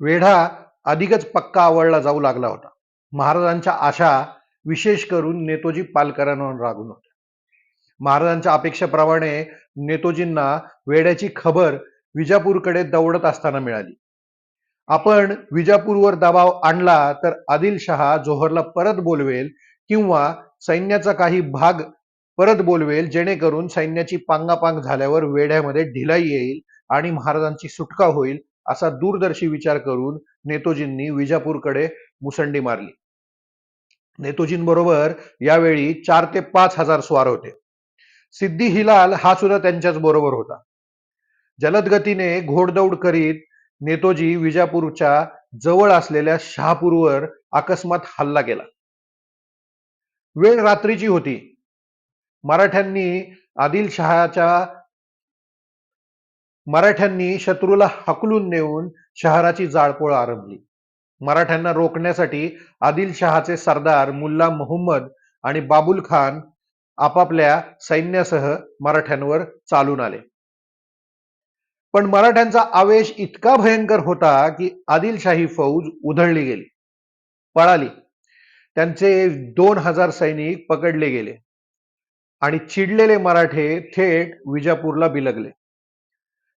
वेढा अधिकच पक्का आवळला जाऊ लागला होता. महाराजांच्या आशा विशेष करून नेतोजी पालकरांवर रागून होत्या. महाराजांच्या अपेक्षेप्रमाणे नेतोजींना वेड्याची खबर विजापूरकडे दौडत असताना मिळाली. आपण विजापूरवर दबाव आणला तर आदिलशहा जोहरला परत बोलवेल किंवा सैन्याचा काही भाग परत बोलवेल जेणेकरून सैन्याची पांगापांग झाल्यावर वेढ्यामध्ये ढिलाई येईल आणि महाराजांची सुटका होईल असा दूरदर्शी विचार करून नेतोजींनी विजापूरकडे मुसंडी मारली. नेतोजींबरोबर यावेळी चार ते पाच हजार स्वार होते. सिद्धी हिलाल हा सुद्धा त्यांच्याच बरोबर होता. जलद गतीने घोडदौड करीत नेतोजी विजापूरच्या जवळ असलेल्या शहापूरवर अकस्मात हल्ला केला. वेळ रात्रीची होती. मराठ्यांनी आदिलशहाच्या मराठ्यांनी शत्रूला हकलून नेऊन शहराची जाळपोळ आरंभली. मराठ्यांना रोखण्यासाठी आदिलशहाचे सरदार मुल्ला मोहम्मद आणि बाबुल खान आपापल्या सैन्यासह मराठ्यांवर चालून आले. पण मराठ्यांचा आवेश इतका भयंकर होता की आदिलशाही फौज उधळली गेली. पळाली. त्यांचे दोन हजार सैनिक पकडले गेले आणि चिडलेले मराठे थेट विजापूरला बिलगले.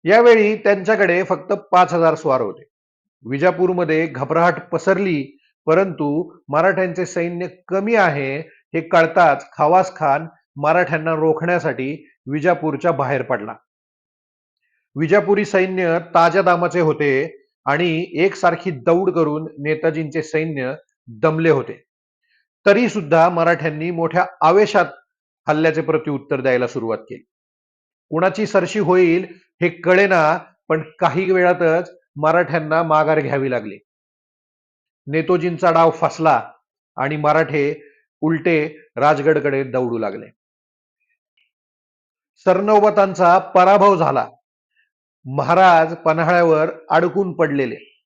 यावेळी त्यांच्याकडे फक्त पाच हजार स्वार होते. विजापूरमध्ये घबराहट पसरली परंतु मराठ्यांचे सैन्य कमी आहे हे कळताच खवास खान मराठ्यांना रोखण्यासाठी विजापूरच्या बाहेर पडला. विजापुरी सैन्य ताज्या दामाचे होते आणि एकसारखी दौड करून नेताजींचे सैन्य दमले होते. तरी सुद्धा मराठ्यांनी मोठ्या आवेशात हल्ल्याचे प्रत्युत्तर द्यायला सुरुवात केली. कुणाची सरशी होईल हे कळेना पण काही वेळातच मराठ्यांना माघार घ्यावी लागली. नेतोजींचा डाव फसला आणि मराठे उलटे राजगडकडे दौडू लागले. सरनौबतांचा पराभव झाला. महाराज पन्हाळ्यावर अडकून पडलेले.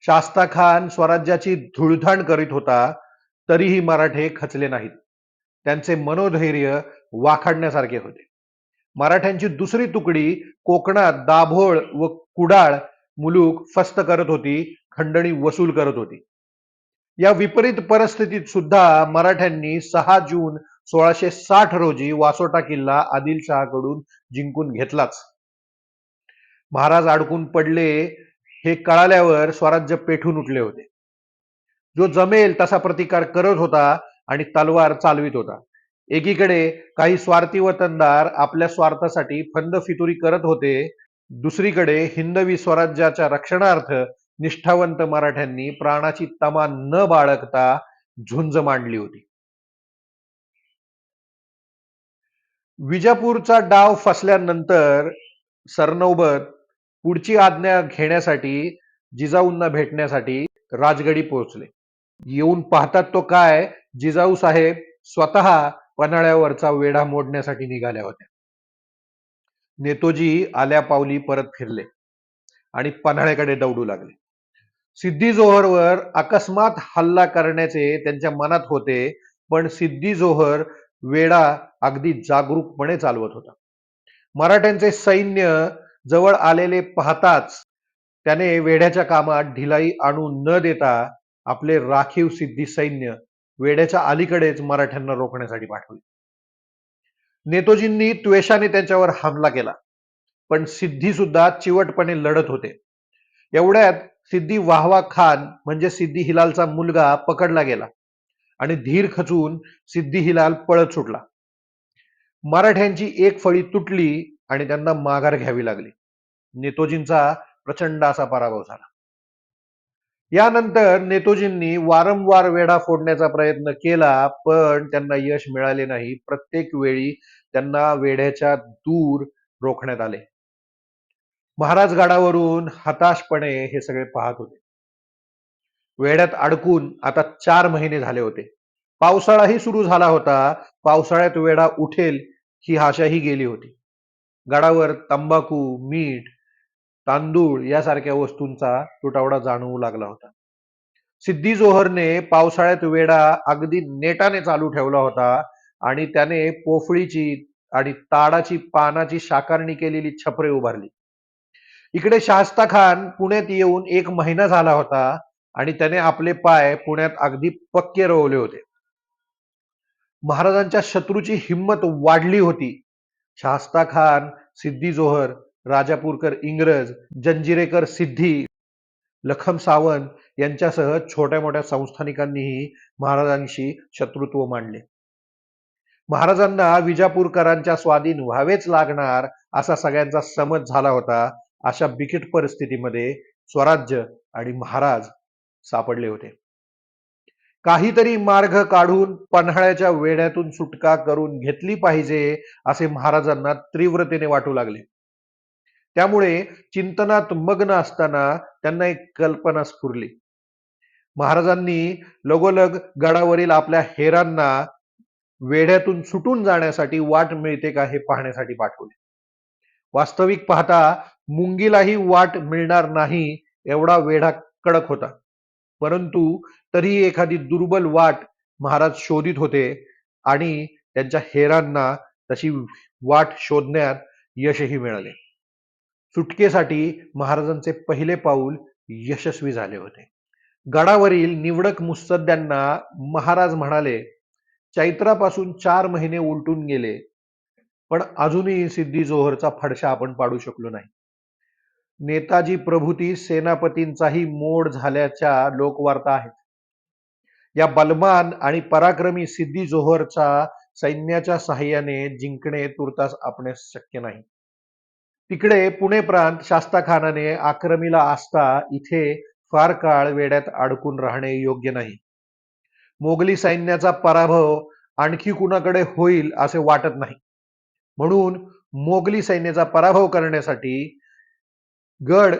शास्ता खान स्वराज्याची धुळधाण करीत होता तरीही मराठे खचले नाहीत. त्यांचे मनोधैर्य वाखाडण्यासारखे होते. मराठ्यांची दुसरी तुकडी कोकणात दाभोळ व कुडाळ मुलूक फस्त करत होती खंडणी वसूल करत होती. या विपरीत परिस्थितीत सुद्धा मराठ्यांनी सहा जून सोळाशे साठ रोजी वासोटा किल्ला आदिलशहाकडून जिंकून घेतलाच. महाराज अडकून पडले हे कळाल्यावर स्वराज्य पेठून उठले होते. जो जमेल तसा प्रतिकार करत होता आणि तलवार चालवित होता. एकीकडे काही स्वार्थी वतनदार आपल्या स्वार्थासाठी फंद फितुरी करत होते दुसरीकडे हिंदवी स्वराज्याच्या रक्षणार्थ निष्ठावंत मराठ्यांनी प्राणाची तमा न बाळगता झुंज मांडली होती. विजापूरचा डाव फसल्यानंतर सरनौबत पुढची आज्ञा घेण्यासाठी जिजाऊंना भेटण्यासाठी राजगडी पोहोचले. येऊन पाहतात तो काय जिजाऊ साहेब स्वतः पन्हाळ्यावरचा वेढा मोडण्यासाठी निघाल्या होत्या. नेतोजी आल्या पावली परत फिरले आणि पन्हाळ्याकडे दौडू लागले. सिद्धी जोहरवर अकस्मात हल्ला करण्याचे त्यांच्या मनात होते पण सिद्धी जोहर वेडा अगदी जागरूकपणे चालवत होता. मराठ्यांचे सैन्य जवळ आलेले पाहताच त्याने वेढ्याच्या कामात ढिलाई आणू न देता आपले राखीव सिद्धी सैन्य वेड्याच्या अलीकडेच मराठ्यांना रोखण्यासाठी पाठवले. नेतोजींनी त्वेषाने त्यांच्यावर हमला केला. पण सिद्धी सुद्धा चिवटपणे लढत होते. एवढ्यात सिद्धी वाहवा खान म्हणजे सिद्धी हिलालचा मुलगा पकडला गेला आणि धीर खचून सिद्धी हिलाल पळत सुटला. मराठ्यांची एक फळी तुटली आणि त्यांना माघार घ्यावी लागली. नेतोजींचा प्रचंड असा पराभव झाला. यानंतर नेतोजींनी वारंवार वेढा फोडण्याचा प्रयत्न केला पण त्यांना यश मिळाले नाही. प्रत्येक वेळी त्यांना वेढ्याच्या दूर रोखण्यात आले. महाराज गडावरून हताशपणे हे सगळे पाहत होते. वेड्यात अडकून आता चार महिने झाले होते. पावसाळाही सुरू झाला होता. पावसाळ्यात वेढा उठेल ही आशाही गेली होती. गडावर तंबाखू मीठ तांदूळ यासारख्या वस्तूंचा तुटवडा जाणवू लागला होता. सिद्धी जोहरने पावसाळ्यात वेडा अगदी नेटाने चालू ठेवला होता आणि त्याने पोफळीची आणि ताडाची पानाची शाकारणी केलेली छपरे उभारली. इकडे शास्ता खान पुण्यात येऊन एक महिना झाला होता आणि त्याने आपले पाय पुण्यात अगदी पक्के रोवले होते. महाराजांच्या शत्रूची हिंमत वाढली होती. शास्ता खान सिद्धी जोहर राजापूरकर इंग्रज जंजिरेकर सिद्धी लखम सावंत यांच्यासह छोट्या मोठ्या संस्थानिकांनीही महाराजांशी शत्रुत्व मांडले. महाराजांना विजापूरकरांच्या स्वाधीन व्हावेच लागणार असा सगळ्यांचा समज झाला होता अशा बिकट परिस्थितीमध्ये स्वराज्य आणि महाराज सापडले होते. काहीतरी मार्ग काढून पन्हाळ्याच्या वेढ्यातून सुटका करून घेतली पाहिजे असे महाराजांना तीव्रतेने वाटू लागले. त्यामुळे चिंतनात मग्न असताना त्यांना एक कल्पना स्फुरली. महाराजांनी लगोलग गडावरील आपल्या हेरांना वेढ्यातून सुटून जाण्यासाठी वाट मिळते का हे पाहण्यासाठी पाठवले. वास्तविक पाहता मुंगीलाही वाट मिळणार नाही एवढा वेढा कडक होता. परंतु तरी एखादी दुर्बल वाट महाराज शोधित होते आणि त्यांच्या हेरांना तशी वाट शोधण्यात यशही मिळाले. सुटकेसाठी महाराजांचे पहिले पाऊल यशस्वी झाले होते. गडावरील निवडक मुत्सद्यांना महाराज म्हणाले चैत्रापासून चार महिने उलटून गेले पण अजूनही सिद्धी जोहरचा फडशा आपण पाडू शकलो नाही. नेताजी प्रभूती सेनापतींचाही मोड झाल्याच्या लोकवार्ता आहेत. या बलमान आणि पराक्रमी सिद्धी जोहरचा सैन्याच्या सहाय्याने जिंकणे तुर्तास आपण शक्य नाही. तिकडे पुणे प्रांत शास्ता खानाने आक्रमीला असता इथे फार काळ वेड्यात अडकून राहणे योग्य नाही. मोगली सैन्याचा पराभव आणखी कुणाकडे होईल असे वाटत नाही. म्हणून मोगली सैन्याचा पराभव करण्यासाठी गड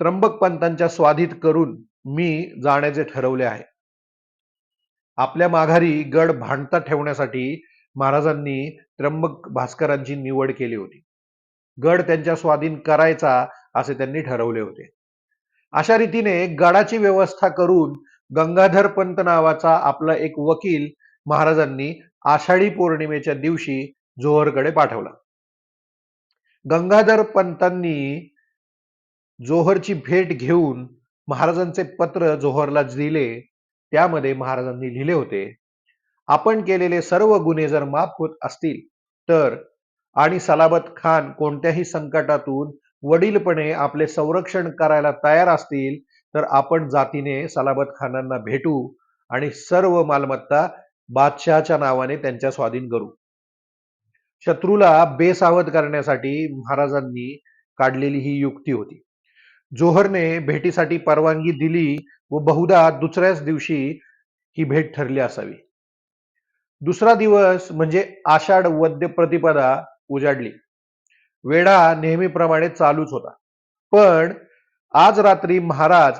त्र्यंबक पंतांच्या स्वाधीत करून मी जाण्याचे ठरवले आहे. आपल्या माघारी गड भांडता ठेवण्यासाठी महाराजांनी त्र्यंबक भास्करांची निवड केली होती. गड त्यांच्या स्वाधीन करायचा असे त्यांनी ठरवले होते. अशा रीतीने गडाची व्यवस्था करून गंगाधर पंत नावाचा आपला एक वकील महाराजांनी आषाढी पौर्णिमेच्या दिवशी जोहरकडे पाठवला. गंगाधर पंतांनी जोहरची भेट घेऊन महाराजांचे पत्र जोहरला दिले त्यामध्ये महाराजांनी लिहिले होते आपण केलेले सर्व गुन्हे जर माफ होत असतील तर आणि सलाबत खान कोणत्याही संकटातून वडीलपणे आपले संरक्षण करायला तयार असतील तर आपण जातीने सलाबत खानांना भेटू आणि सर्व मालमत्ता बादशहाच्या नावाने त्यांच्या स्वाधीन करू. शत्रूला बेसावध करण्यासाठी महाराजांनी काढलेली ही युक्ती होती. जोहरने भेटीसाठी परवानगी दिली व बहुधा दुसऱ्याच दिवशी ही भेट ठरली असावी. दुसरा दिवस म्हणजे आषाढ वद्य प्रतिपदा उजाडली. वेढा नेहमीप्रमाणे चालूच होता. पण आज रात्री महाराज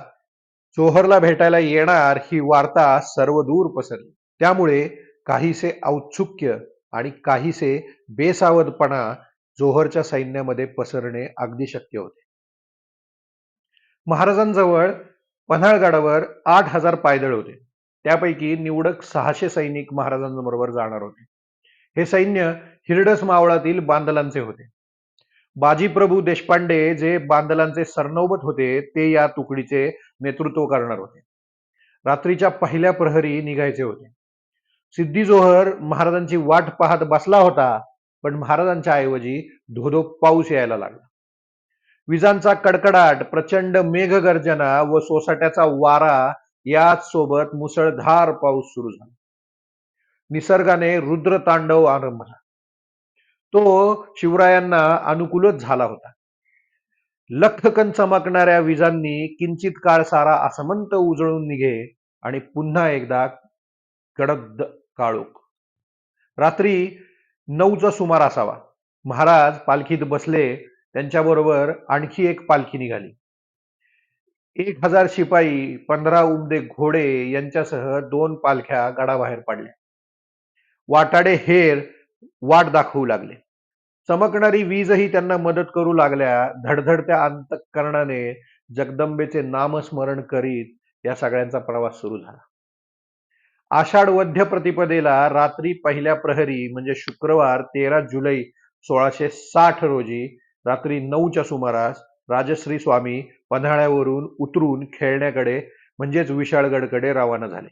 जोहरला भेटायला येणार ही वार्ता सर्वदूर पसरली. त्यामुळे काहीसे औत्सुक्य आणि काहीसे बेसावधपणा जोहरच्या सैन्यामध्ये पसरणे अगदी शक्य होते. महाराजांजवळ पन्हाळगडावर आठ हजार पायदळ होते. त्यापैकी निवडक सहाशे सैनिक महाराजांबरोबर जाणार होते. हे सैन्य हिरडस मावळातील बांदलांचे होते. बाजीप्रभू देशपांडे जे बांदलांचे सरनौबत होते ते या तुकडीचे नेतृत्व करणार होते. रात्रीच्या पहिल्या प्रहरी निघायचे होते. सिद्धी जोहर महाराजांची वाट पाहत बसला होता पण महाराजांच्या ऐवजी धोधो पाऊस यायला लागला. विजांचा कडकडाट प्रचंड मेघगर्जना व सोसाट्याचा वारा याच सोबत मुसळधार पाऊस सुरू झाला. निसर्गाने रुद्र तांडव आरंभला. तो शिवरायांना अनुकूलच झाला होता. लखकन चमकणाऱ्या विजांनी किंचित काळ सारा असमंत उजळून निघे आणि पुन्हा एकदा कडक काळोख. रात्री नऊचा सुमार असावा. महाराज पालखीत बसले त्यांच्याबरोबर आणखी एक पालखी निघाली. एक हजार शिपाई पंधरा उमदे घोडे यांच्यासह दोन पालख्या गडाबाहेर पडल्या. वाटाडे हेर वाट दाखवू लागले. चमकणारी वीजही त्यांना मदत करू लागल्या. धडधडत्या अंतकरणाने जगदंबेचे नामस्मरण करीत या सगळ्यांचा प्रवास सुरू झाला. आषाढ वध्य प्रतिपदेला रात्री पहिल्या प्रहरी म्हणजे शुक्रवार तेरा जुलै सोळाशे साठ रोजी रात्री नऊच्या सुमारास राजश्री स्वामी पन्हाळ्यावरून उतरून खेळण्याकडे म्हणजेच विशाळगडकडे रवाना झाले.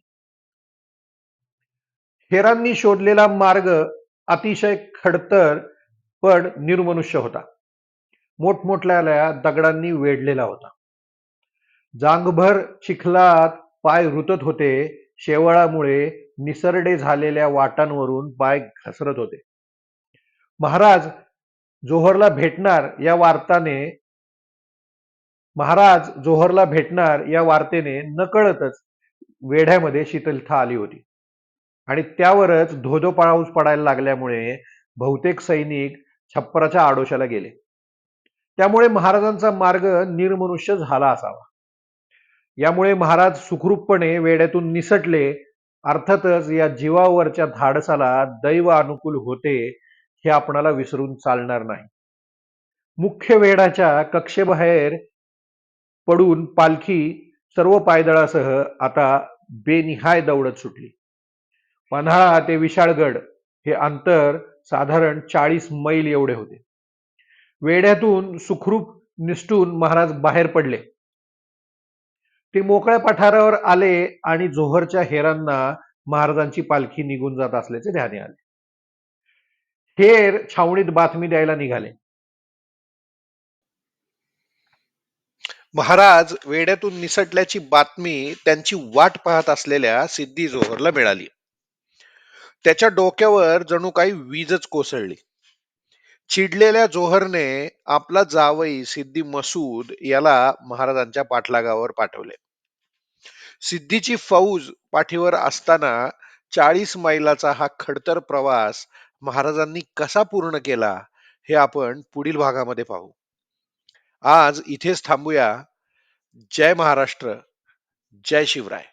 हेरांनी शोधलेला मार्ग अतिशय खडतर पण निर्मनुष्य होता. मोठमोठल्या दगडांनी वेढलेला होता. जांगभर चिखलात पाय रुतत होते शेवाळामुळे निसरडे झालेल्या वाटांवरून पाय घसरत होते. महाराज जोहरला भेटणार या वार्ताने महाराज जोहरला भेटणार या वार्तेने नकळतच वेढ्यामध्ये शीतलता आली होती. आणि त्यावरच धोधो पाऊस पडायला लागल्यामुळे बहुतेक सैनिक छप्पराच्या आडोशाला गेले. त्यामुळे महाराजांचा मार्ग निर्मनुष्य झाला असावा. यामुळे महाराज सुखरूपपणे वेड्यातून निसटले. अर्थातच या जीवावरच्या धाडसाला दैव अनुकूल होते हे आपणाला विसरून चालणार नाही. मुख्य वेढाच्या कक्षेबाहेर पडून पालखी सर्व पायदळासह आता बेनिहाय दौडत सुटली. पन्हाळा ते विशाळगड हे अंतर साधारण चाळीस मैल एवढे होते. वेड्यातून सुखरूप निसटून महाराज बाहेर पडले. ते मोकळ्या पठारावर आले आणि जोहरच्या हेरांना महाराजांची पालखी निघून जात असल्याचे ध्याने आले. हेर छावणीत बातमी द्यायला निघाले. महाराज वेड्यातून निसटल्याची बातमी त्यांची वाट पाहत असलेल्या सिद्धी जोहरला मिळाली. त्याच्या डोक्यावर जणू काही वीजच कोसळली. चिडलेल्या जोहरने आपला जावई सिद्धी मसूद याला महाराजांच्या पाठलागावर पाठवले. सिद्धीची फौज पाठीवर असताना चाळीस मैलाचा हा खडतर प्रवास महाराजांनी कसा पूर्ण केला हे आपण पुढील भागामध्ये पाहू. आज इथेच थांबूया. जय महाराष्ट्र. जय शिवराय.